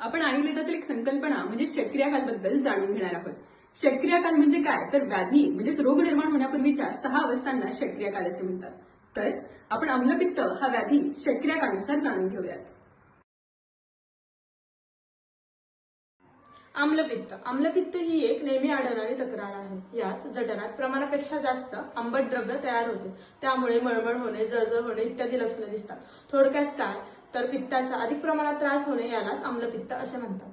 आपण आयुर्वेदातील एक संकल्पना म्हणजे शक्रियाकालबद्दल जाणून घेणार आहोत. शक्रियाकाल म्हणजे काय? तर व्याधी म्हणजेच रोग निर्माण होण्यापूर्वीच्या सहा अवस्थांना शक्रियाकाल असे म्हणतात. तर आपण आम्लपित्त हा व्याधी शक्रियाकाळानुसार जाणून घेऊयात. आम्लपित्त. आम्लपित्त ही एक नेहमी आढळणारी तक्रार आहे. यात जठरात प्रमाणापेक्षा जास्त आंबट द्रव्य तयार होते. त्यामुळे मळमळ होणे जळजळ होणे इत्यादी लक्षणे दिसतात. थोडक्यात काय? तर पित्ताचा अधिक प्रमाणात त्रास होणे यालाच आम्लपित्त असे म्हणतात.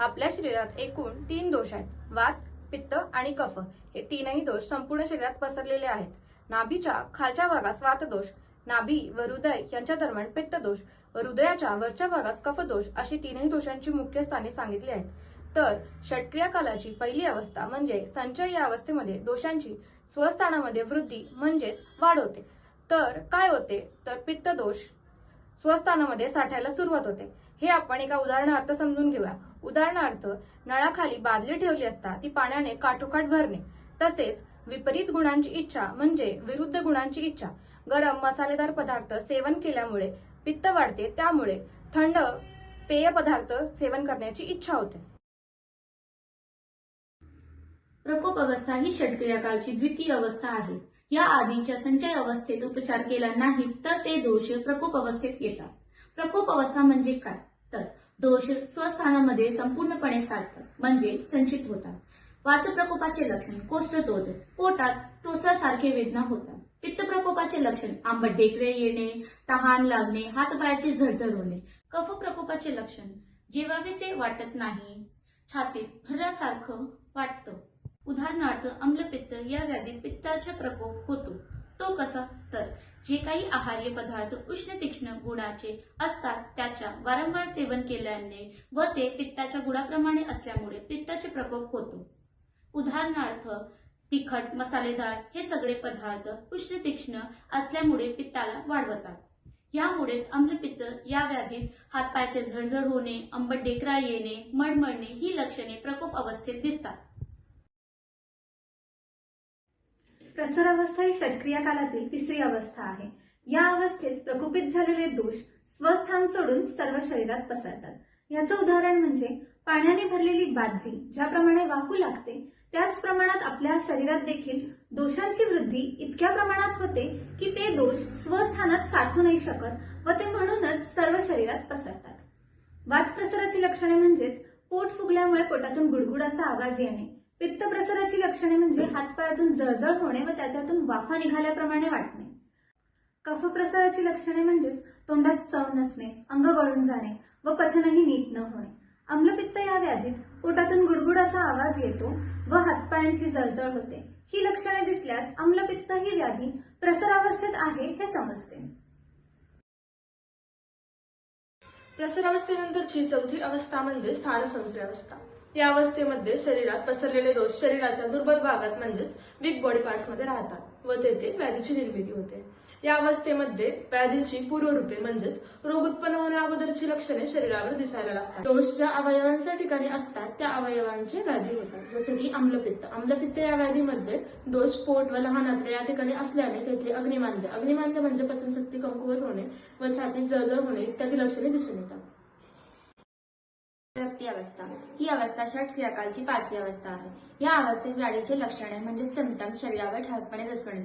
आपल्या शरीरात एकूण तीन दोष आहेत. वात पित्त आणि कफ हे तीनही दोष संपूर्ण शरीरात पसरलेले आहेत. नाभीच्या खालच्या भागास वातदोष नाभी व हृदय यांच्या दरम्यान पित्त दोष व हृदयाच्या वरच्या भागास कफदोष अशी तीनही दोषांची मुख्य स्थाने सांगितली आहेत. तर षटक्रिया कालाची पहिली अवस्था म्हणजे संचय या अवस्थेमध्ये दोषांची स्वस्थानामध्ये वृद्धी म्हणजेच वाढ होते. तर काय होते? तर पित्त दोष स्वस्थानामध्ये साठायला सुरुवात होते. हे आपण एका उदाहरणार्थ समजून घेऊया. उदाहरणार्थ नळाखाली बादली ठेवली असता ती पाण्याने काठोकाठ भरणे. तसेच विपरीत गुणांची इच्छा म्हणजे विरुद्ध गुणांची इच्छा. गरम मसालेदार पदार्थ सेवन केल्यामुळे पित्त वाढते त्यामुळे थंड पेय पदार्थ सेवन करण्याची इच्छा होते. प्रकोप अवस्था ही षटक्रियाकालची द्वितीय अवस्था आहे. या आधीच्या संचय अवस्थेत उपचार केला नाही तर ते दोष प्रकोप अवस्थेत येतात. प्रकोप अवस्था म्हणजे काय? तर दोष स्वस्थानामध्ये संपूर्णपणे साधतात म्हणजे संचित होतात. वातप्रकोपाचे लक्षण कोष्ठतोद पोटात टोचल्यासारखे वेदना होतात. पित्त प्रकोपाचे लक्षण आंबट डेकरे येणे तहान लागणे हातपायाचे झळझळ होणे. कफ प्रकोपाचे लक्षण जेवावेसे वाटत नाही छातीत भरल्यासारखं वाटतं. उदाहरणार्थ अम्लपित्त या व्याधीत पित्ताचा प्रकोप होतो. तो कसा? तर जे काही आहार्य पदार्थ उष्ण तीक्ष्ण गुणाचे असतात त्याच्या वारंवार सेवन केल्याने व ते पित्ताच्या गुणाप्रमाणे असल्यामुळे पित्ताचे प्रकोप होतो. उदाहरणार्थ तिखट मसालेदार हे सगळे पदार्थ उष्ण तीक्ष्ण असल्यामुळे पित्ताला वाढवतात. यामुळेच अम्लपित्त या व्याधीत हातपायाचे झळझळ होणे अंबट डेकरा येणे मळमळणे ही लक्षणे प्रकोप अवस्थेत दिसतात. प्रसरावस्था ही षटक्रिया कालातील तिसरी अवस्था आहे. या अवस्थेत प्रकोपित झालेले दोष स्वस्थान सोडून सर्व शरीरात पसरतात. याचं उदाहरण म्हणजे पाण्याने भरलेली बादली ज्याप्रमाणे वाहू लागते त्याच प्रमाणात आपल्या शरीरात देखील दोषांची वृद्धी इतक्या प्रमाणात होते की ते दोष स्वस्थानात साठू नाही शकत व ते म्हणूनच सर्व शरीरात पसरतात. वात प्रसराची लक्षणे म्हणजेच पोट फुगल्यामुळे पोटातून गुडगुड असा आवाज येणे. पित्त प्रसराची लक्षणे म्हणजे हातपायातून जळजळ होणे व त्याच्यातून वाफा निघाल्याप्रमाणे वाटणे. कफ प्रसाराची लक्षणे म्हणजेच तोंडास चव नसणे अंग गळून जाणे व पचनही नीट न होणे. अम्लपित्त या व्याधीत पोटातून गुडगुड असा आवाज येतो व हातपायांची जळजळ होते. ही लक्षणे दिसल्यास अम्लपित्त ही व्याधी प्रसरावस्थेत आहे हे समजते. प्रसरावस्थेनंतरची चौथी अवस्था म्हणजे स्थानसंश्रय अवस्था या अवस्थेमध्ये शरीरात पसरलेले दोष शरीराच्या दुर्बल भागात म्हणजेच वीक बॉडी पार्ट्समध्ये राहतात व तेथे व्याधीची निर्मिती होते. या अवस्थेमध्ये व्याधीची पूर्वरूपे म्हणजेच रोग उत्पन्न होण्या अगोदरची लक्षणे शरीरावर दिसायला लागतात. दोष ज्या अवयवांच्या ठिकाणी असतात त्या अवयवांचे व्याधी होतात. जसे की आम्लपित्त. आम्लपित्त या व्याधीमध्ये दोष पोट व लहान आतडे या ठिकाणी असल्याने तेथे अग्निमांद्य अग्निमांद्य म्हणजे पचनशक्ती कमकुवत होणे व छातीत जळजळ होणे इत्यादी लक्षणे दिसून येतात. रक्ती अवस्था. ही अवस्था षट क्रियाकालची पाचवी अवस्था आहे. या अवस्थेत व्याधीचे लक्षणे म्हणजे सिमटम शरीरावर ठाकपणे दिसून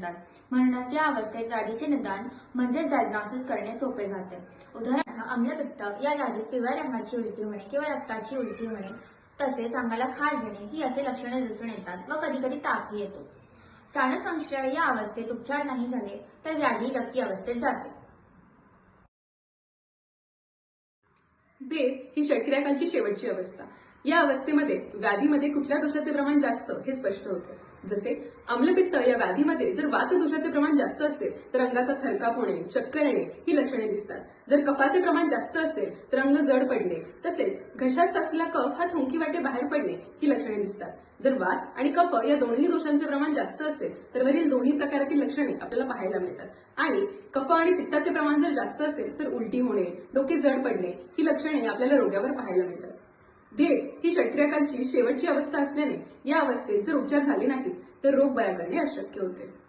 म्हणूनच या अवस्थेत व्याधीचे निदान म्हणजेच डायग्नॉसिस करणे सोपे जाते. उदाहरणार्थ अम्लपित्त या व्याधीत पिवळ्या रंगाची उलटी होणे किंवा रक्ताची उलटी होणे तसेच अंगाला खाज येणे ही असे लक्षणे दिसून येतात व कधी कधी तापही येतो. साणसंशय या अवस्थेत उपचार नाही झाले तर व्याधी रक्ती अवस्थेत जाते. भेद ही षटक्रियाकालची शेवटची अवस्था. या अवस्थेमध्ये व्याधीमध्ये कुठल्या दोषाचे प्रमाण जास्त हे स्पष्ट होते. जसे अम्लपित्त या व्याधीमध्ये जर वात दोषाचे प्रमाण जास्त असेल तर अंगाचा थरकाप होणे चक्कर येणे ही लक्षणे दिसतात. जर कफाचे प्रमाण जास्त असेल तर अंग जड पडणे. तसेच घशात साचलेला कफ हा थुंकी वाटे बाहेर पडणे ही लक्षणे दिसतात. जर वात आणि कफ या दोन्ही दोषांचे प्रमाण जास्त असेल तर वरील दोन्ही प्रकारातील लक्षणे आपल्याला पाहायला मिळतात. आणि कफ आणि पित्ताचे प्रमाण जर जास्त असेल तर उलटी होणे डोके जड पडणे ही लक्षणे आपल्याला रोग्यावर पाहायला मिळतात. भेद ही षटक्रियाकालची शेवटची अवस्था असल्याने या अवस्थेत जर उपचार झाले नाहीत तर रोग बरा करणे अशक्य होते.